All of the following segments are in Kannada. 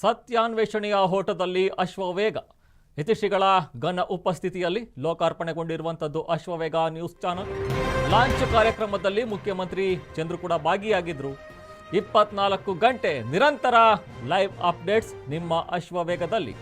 ಸತ್ಯಾನ್ವೇಷಣೆಯ ಹೋಟದಲ್ಲಿ ಅಶ್ವವೇಗ. ಯತಿಶ್ರೀಗಳ ಘನ ಉಪಸ್ಥಿತಿಯಲ್ಲಿ ಲೋಕಾರ್ಪಣೆಗೊಂಡಿರುವಂಥದ್ದು ಅಶ್ವವೇಗ ನ್ಯೂಸ್ ಚಾನಲ್. ಲಾಂಚ್ ಕಾರ್ಯಕ್ರಮದಲ್ಲಿ ಮುಖ್ಯಮಂತ್ರಿ ಚಂದ್ರು ಕೂಡ ಭಾಗಿಯಾಗಿದ್ರು. ಇಪ್ಪತ್ನಾಲ್ಕು ಗಂಟೆ ನಿರಂತರ ಲೈವ್ ಅಪ್ಡೇಟ್ಸ್ ನಿಮ್ಮ ಅಶ್ವವೇಗದಲ್ಲಿ.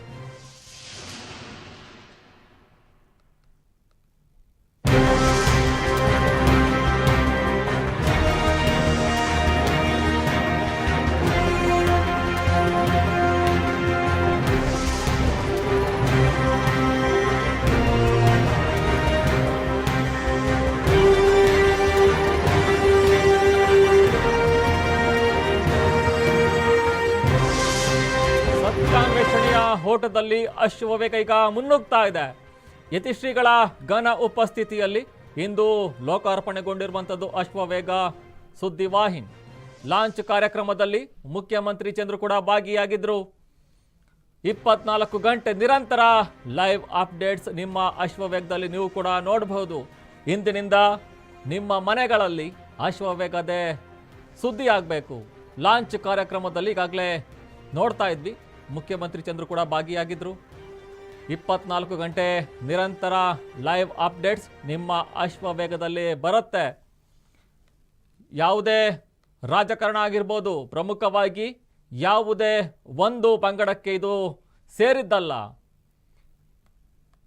ಓಟದಲ್ಲಿ ಅಶ್ವವೇಗ ಈಗ ಮುನ್ನುಗ್ತಾ ಇದೆ. ಯತಿಶ್ರೀಗಳ ಘನ ಉಪಸ್ಥಿತಿಯಲ್ಲಿ ಇಂದು ಲೋಕಾರ್ಪಣೆಗೊಂಡಿರುವಂಥದ್ದು ಅಶ್ವವೇಗ ಸುದ್ದಿವಾಹಿನಿ ಲಾಂಚ್ ಕಾರ್ಯಕ್ರಮದಲ್ಲಿ ಮುಖ್ಯಮಂತ್ರಿ ಚಂದ್ರು ಕೂಡ ಭಾಗಿಯಾಗಿದ್ರು. ಇಪ್ಪತ್ನಾಲ್ಕು ಗಂಟೆ ನಿರಂತರ ಲೈವ್ ಅಪ್ಡೇಟ್ಸ್ ನಿಮ್ಮ ಅಶ್ವವೇಗದಲ್ಲಿ ನೀವು ಕೂಡ ನೋಡಬಹುದು. ಇಂದಿನಿಂದ ನಿಮ್ಮ ಮನೆಗಳಲ್ಲಿ ಅಶ್ವವೇಗದೇ ಸುದ್ದಿ ಆಗಬೇಕು ಲಾಂಚ್ ಕಾರ್ಯಕ್ರಮದಲ್ಲಿ ಈಗಾಗಲೇ ನೋಡ್ತಾ ಇದ್ವಿ. ಮುಖ್ಯಮಂತ್ರಿ ಚಂದ್ರು ಕೂಡ ಭಾಗಿಯಾಗಿದ್ದರು ಇಪ್ಪತ್ನಾಲ್ಕು ಗಂಟೆ ನಿರಂತರ ಲೈವ್ ಅಪ್ಡೇಟ್ಸ್ ನಿಮ್ಮ ಅಶ್ವವೇಗದಲ್ಲಿ ಬರುತ್ತೆ. ಯಾವುದೇ ರಾಜಕಾರಣ ಆಗಿರ್ಬೋದು, ಪ್ರಮುಖವಾಗಿ ಯಾವುದೇ ಒಂದು ಪಂಗಡಕ್ಕೆ ಇದು ಸೇರಿದ್ದಲ್ಲ.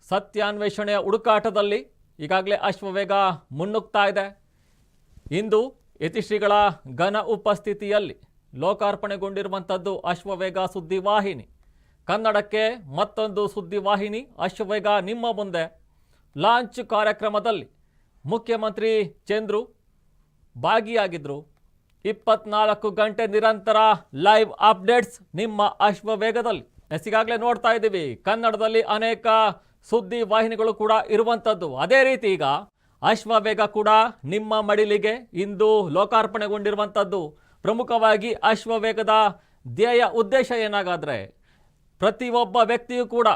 ಸತ್ಯಾನ್ವೇಷಣೆಯ ಹುಡುಕಾಟದಲ್ಲಿ ಈಗಾಗಲೇ ಅಶ್ವವೇಗ ಮುನ್ನುಗ್ತಾ ಇದೆ. ಇಂದು ಯತಿಶ್ರೀಗಳ ಘನ ಉಪಸ್ಥಿತಿಯಲ್ಲಿ ಲೋಕಾರ್ಪಣೆಗೊಂಡಿರುವಂಥದ್ದು ಅಶ್ವವೇಗ ಸುದ್ದಿವಾಹಿನಿ ಕನ್ನಡಕ್ಕೆ ಮತ್ತೊಂದು ಸುದ್ದಿವಾಹಿನಿ ಅಶ್ವವೇಗ ನಿಮ್ಮ ಮುಂದೆ. ಲಾಂಚ್ ಕಾರ್ಯಕ್ರಮದಲ್ಲಿ ಮುಖ್ಯಮಂತ್ರಿ ಚಂದ್ರು ಭಾಗಿಯಾಗಿದ್ದರು ಇಪ್ಪತ್ನಾಲ್ಕು ಗಂಟೆ ನಿರಂತರ ಲೈವ್ ಅಪ್ಡೇಟ್ಸ್ ನಿಮ್ಮ ಅಶ್ವವೇಗದಲ್ಲಿ. ಈಗಾಗಲೇ ನೋಡ್ತಾ ಇದ್ದೀವಿ, ಕನ್ನಡದಲ್ಲಿ ಅನೇಕ ಸುದ್ದಿ ವಾಹಿನಿಗಳು ಕೂಡ ಇರುವಂಥದ್ದು. ಅದೇ ರೀತಿ ಈಗ ಅಶ್ವವೇಗ ಕೂಡ ನಿಮ್ಮ ಮಡಿಲಿಗೆ ಇಂದು ಲೋಕಾರ್ಪಣೆಗೊಂಡಿರುವಂಥದ್ದು. ಪ್ರಮುಖವಾಗಿ ಅಶ್ವವೇಗದ ಧ್ಯೇಯ ಉದ್ದೇಶ ಏನಾಗಾದರೆ ಪ್ರತಿಯೊಬ್ಬ ವ್ಯಕ್ತಿಯೂ ಕೂಡ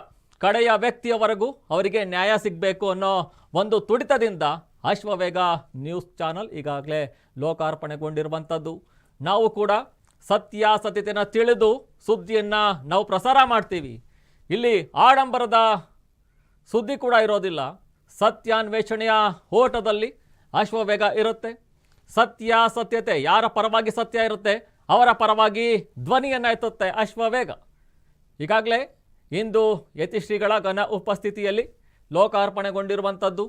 ಕಡೆಯ ವ್ಯಕ್ತಿಯವರೆಗೂ ಅವರಿಗೆ ನ್ಯಾಯ ಸಿಗಬೇಕು ಅನ್ನೋ ಒಂದು ತುಡಿತದಿಂದ ಅಶ್ವವೇಗ ನ್ಯೂಸ್ ಚಾನಲ್ ಈಗಾಗಲೇ ಲೋಕಾರ್ಪಣೆಗೊಂಡಿರುವಂಥದ್ದು. ನಾವು ಕೂಡ ಸತ್ಯಾಸತ್ಯತೆಯನ್ನು ತಿಳಿದು ಸುದ್ದಿಯನ್ನು ನಾವು ಪ್ರಸಾರ ಮಾಡ್ತೀವಿ. ಇಲ್ಲಿ ಆಡಂಬರದ ಸುದ್ದಿ ಕೂಡ ಇರೋದಿಲ್ಲ. ಸತ್ಯಾನ್ವೇಷಣೆಯ ಓಟದಲ್ಲಿ ಅಶ್ವವೇಗ ಇರುತ್ತೆ. ಸತ್ಯಾಸತ್ಯತೆ ಯಾರ ಪರವಾಗಿ ಸತ್ಯ ಇರುತ್ತೆ ಅವರ ಪರವಾಗಿ ಧ್ವನಿಯನ್ನು ಎತ್ತುತ್ತೆ ಅಶ್ವವೇಗ ಈಗಾಗಲೇ ಇಂದು ಯತಿಶ್ರೀಗಳ ಘನ ಉಪಸ್ಥಿತಿಯಲ್ಲಿ ಲೋಕಾರ್ಪಣೆಗೊಂಡಿರುವಂಥದ್ದು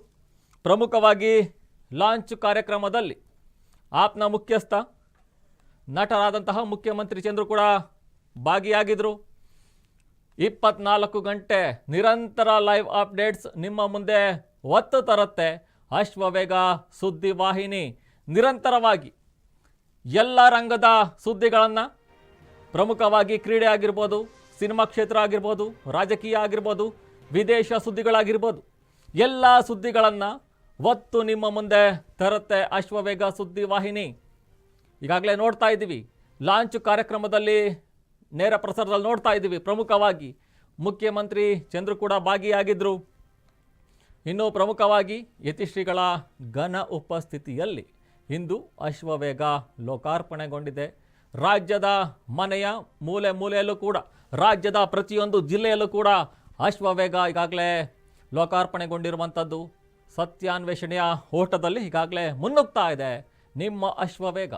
ಪ್ರಮುಖವಾಗಿ ಲಾಂಚ್ ಕಾರ್ಯಕ್ರಮದಲ್ಲಿ ಆಪ್ನ ಮುಖ್ಯಸ್ಥ, ನಟರಾದಂತಹ ಮುಖ್ಯಮಂತ್ರಿ ಚಂದ್ರು ಕೂಡ ಭಾಗಿಯಾಗಿದ್ದರು ಇಪ್ಪತ್ನಾಲ್ಕು ಗಂಟೆ ನಿರಂತರ ಲೈವ್ ಅಪ್ಡೇಟ್ಸ್ ನಿಮ್ಮ ಮುಂದೆ ಒತ್ತು ತರುತ್ತೆ ಅಶ್ವವೇಗ ಸುದ್ದಿವಾಹಿನಿ. ನಿರಂತರವಾಗಿ ಎಲ್ಲ ರಂಗದ ಸುದ್ದಿಗಳನ್ನು ಪ್ರಮುಖವಾಗಿ ಕ್ರೀಡೆ ಆಗಿರ್ಬೋದು, ಸಿನಿಮಾ ಕ್ಷೇತ್ರ ಆಗಿರ್ಬೋದು, ರಾಜಕೀಯ ಆಗಿರ್ಬೋದು, ವಿದೇಶ ಸುದ್ದಿಗಳಾಗಿರ್ಬೋದು, ಎಲ್ಲ ಸುದ್ದಿಗಳನ್ನು ಒತ್ತು ನಿಮ್ಮ ಮುಂದೆ ತರುತ್ತೆ ಅಶ್ವವೇಗ ಸುದ್ದಿ ವಾಹಿನಿ. ಈಗಾಗಲೇ ನೋಡ್ತಾ ಇದ್ದೀವಿ. ಲಾಂಚ್ ಕಾರ್ಯಕ್ರಮದಲ್ಲಿ ನೇರ ಪ್ರಸಾರದಲ್ಲಿ ನೋಡ್ತಾ ಇದ್ದೀವಿ. ಪ್ರಮುಖವಾಗಿ ಮುಖ್ಯಮಂತ್ರಿ ಚಂದ್ರು ಕೂಡ ಭಾಗಿಯಾಗಿದ್ದರು ಇನ್ನು ಪ್ರಮುಖವಾಗಿ ಯತಿಶ್ರೀಗಳ ಘನ ಉಪಸ್ಥಿತಿಯಲ್ಲಿ ಇಂದು ಅಶ್ವವೇಗ ಲೋಕಾರ್ಪಣೆಗೊಂಡಿದೆ. ರಾಜ್ಯದ ಮನೆಯ ಮೂಲೆ ಮೂಲೆಯಲ್ಲೂ ಕೂಡ, ರಾಜ್ಯದ ಪ್ರತಿಯೊಂದು ಜಿಲ್ಲೆಯಲ್ಲೂ ಕೂಡ ಅಶ್ವವೇಗ ಈಗಾಗಲೇ ಲೋಕಾರ್ಪಣೆಗೊಂಡಿರುವಂಥದ್ದು. ಸತ್ಯಾನ್ವೇಷಣೆಯ ಓಟದಲ್ಲಿ ಈಗಾಗಲೇ ಮುನ್ನುಗ್ತಾ ಇದೆ. ನಿಮ್ಮ ಅಶ್ವವೇಗ